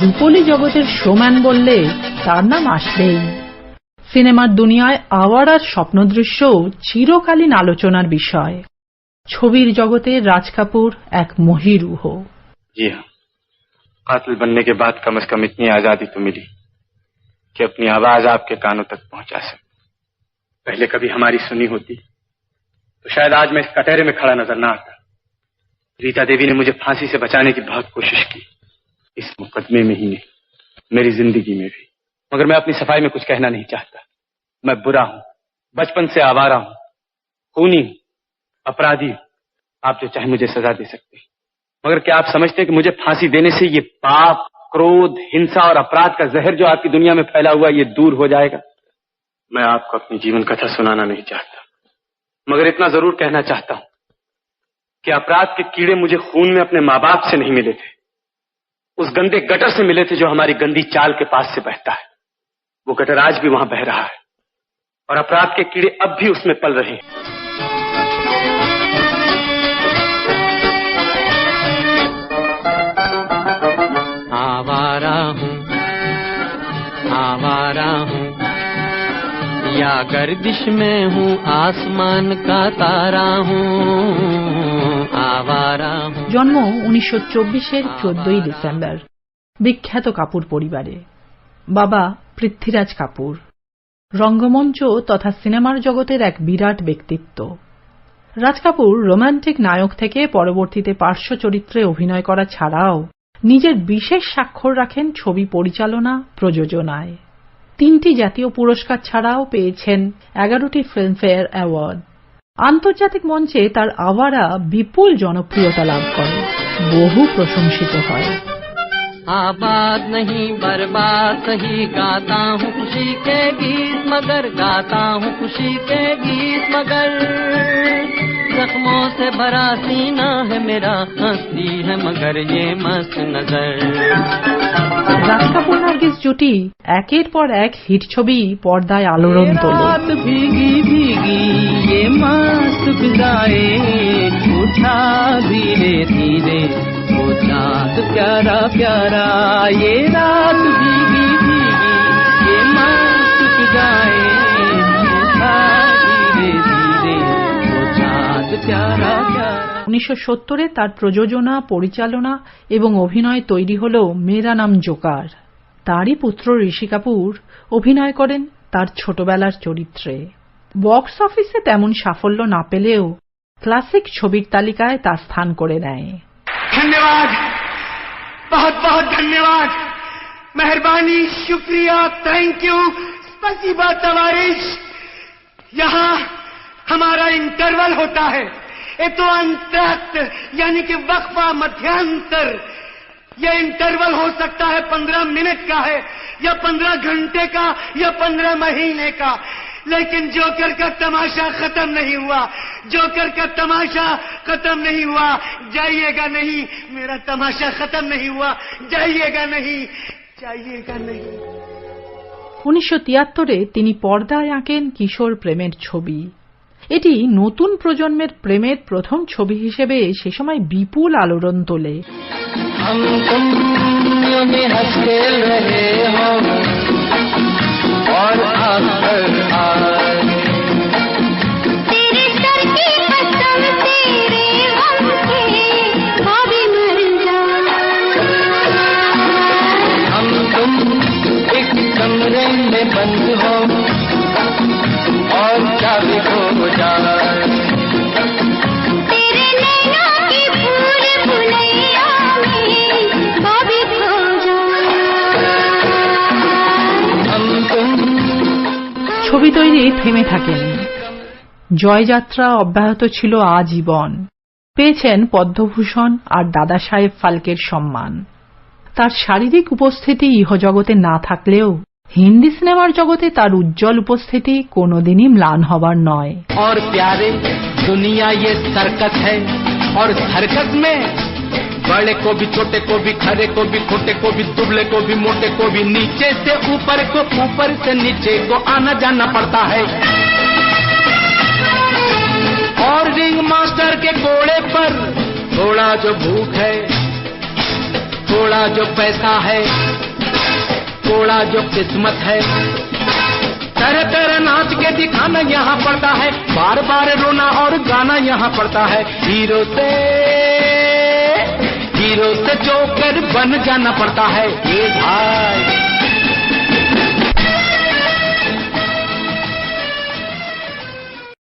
রূপলী জগতের শোম্যান বললে তার নাম আসবেই সিনেমার দুনিয়ায় আওয়ারার স্বপ্নদৃশ্যও চিরকালীন আলোচনার বিষয় ছবির জগতে রাজ কাপুর এক মহিরুহ जी हाँ कातिल बनने के बाद कम से कम इतनी आजादी तो मिली कि अपनी आवाज आपके कानों तक पहुंचा सकूं पहले कभी हमारी सुनी होती तो शायद आज मैं इस कटहरे में खड़ा नजर ना आता रीता देवी ने मुझे फांसी से बचाने की बहुत कोशिश की इस मुकदमे में ही नहीं, मेरी ज़िंदगी में भी। मगर मैं अपनी सफ़ाई में कुछ कहना नहीं चाहता। मैं बुरा हूँ, बचपन से आवारा हूँ, खूनी हूँ, अपराधी हूँ। आप जो चाहे मुझे सजा दे सकते हैं। मगर क्या आप समझते हैं कि मुझे फांसी देने से ये पाप, क्रोध, हिंसा और अपराध का जहर जो आपकी दुनिया में फैला हुआ ये दूर हो जाएगा? मैं आपको अपनी जीवन कथा सुनाना नहीं चाहता। मगर इतना ज़रूर कहना चाहता हूँ कि अपराध के कीड़े मुझे खून में अपने माँ बाप से नहीं मिले थे। उस गंदे गटर से मिले थे जो हमारी गंदी चाल के पास से बहता है। वो गटर आज भी वहाँ बह रहा है। और अपराध के कीड़े अब भी उसमें पल रहे हैं। आवारा हूँ आवारा हूँ, या गर्दिश में हूँ, आसमान का तारा हूँ, आवारा हूँ। জন্ম উনিশশো চব্বিশের চোদ্দই ডিসেম্বর। বিখ্যাত কাপুর পরিবারে। বাবা পৃথ্বীরাজ কাপুর। রঙ্গমঞ্চ তথা সিনেমার জগতের এক বিরাট ব্যক্তিত্ব। রাজ কাপুর রোমান্টিক নায়ক থেকে পরবর্তীতে পার্শ্ব চরিত্রে অভিনয় করা ছাড়াও নিজের বিশেষ স্বাক্ষর রাখেন ছবি পরিচালনা প্রযোজনায়। তিনটি জাতীয় পুরস্কার ছাড়াও পেয়েছেন এগারোটি ফিল্মফেয়ার অ্যাওয়ার্ড। আন্তর্জাতিক মঞ্চে তার আওয়ারা বিপুল জনপ্রিয়তা লাভ করে বহু প্রশংসিত হয় आबाद नहीं बर्बाद सही गाता हूँ खुशी के गीत मगर गाता हूँ खुशी के गीत मगर जख्मों से भरा सीना है मेरा हंसती है मगर ये मस्त नजर রাজ কাপুর নার্গিস জুটি একের পর এক হিট ছবি পর্দায় আলোড়ন তোলে रात भीगी भीगी ये मस्त फिजाए उठा धीरे धीरे वो चांद प्यारा प्यारा ये रात भीगी भीगी ये मस्त फिजाए उठा धीरे धीरे वो चांद प्यारा प्यारा উনিশশো সত্তরে তার প্রযোজনা পরিচালনা এবং অভিনয় তৈরি হল মেরা নাম জোকার তারই পুত্র ঋষি কাপুর অভিনয় করেন তার ছোটবেলার চরিত্রে বক্স অফিসে তেমন সাফল্য না পেলেও ক্লাসিক ছবির তালিকায় তা স্থান করে নেয় धन्यवाद बहुत बहुत धन्यवाद मेहरबानी शुक्रिया थैंक यू स्पसीबा तवारिश यहाँ हमारा इंटरवल होता है ये तो अंतरक्त यानी कि वक्फा मध्यांतर ये इंटरवल हो सकता है पंद्रह मिनट का है या पंद्रह घंटे का या पंद्रह महीने का लेकिन जोकर का तमाशा खत्म नहीं हुआ जोकर का तमाशा खत्म नहीं हुआ जाइएगा नहीं मेरा तमाशा खत्म नहीं हुआ जाइएगा नहीं जाइएगा नहीं উনিশশো তিয়াত্তরে তিনি পর্দায় আঁকেন কিশোর প্রেমের ছবি এটি নতুন প্রজন্মের প্রেমের প্রথম ছবি হিসেবে সে সময় বিপুল আলোড়ন তোলে हम तुम ছবি তৈরি থেমে থাকেনি জয়যাত্রা অব্যাহত ছিল আজীবন পেয়েছেন পদ্মভূষণ আর দাদা সাহেব ফালকের সম্মান তার শারীরিক উপস্থিতি ইহজগতে না থাকলেও হিন্দি সিনেমার জগতে তার উজ্জ্বল উপস্থিতি কোনোদিনই ম্লান হবার নয় और प्यारे दुनिया ये सर्कस है और सर्कस में बड़े को भी, छोटे को भी खरे को भी, खोटे को भी, दुबले को भी, मोटे को भी, नीचे से ऊपर को, ऊपर से नीचे को आना जाना पड़ता है। और रिंग मास्टर के घोड़े पर थोड़ा जो भूख है, थोड़ा जो पैसा है, थोड़ा जो किस्मत है तरह तरह नाच के दिखाना यहाँ पड़ता है बार बार रोना और गाना यहाँ पड़ता है। हीरो से हीरो से जोकर बन जाना पड़ता है। ये भाई।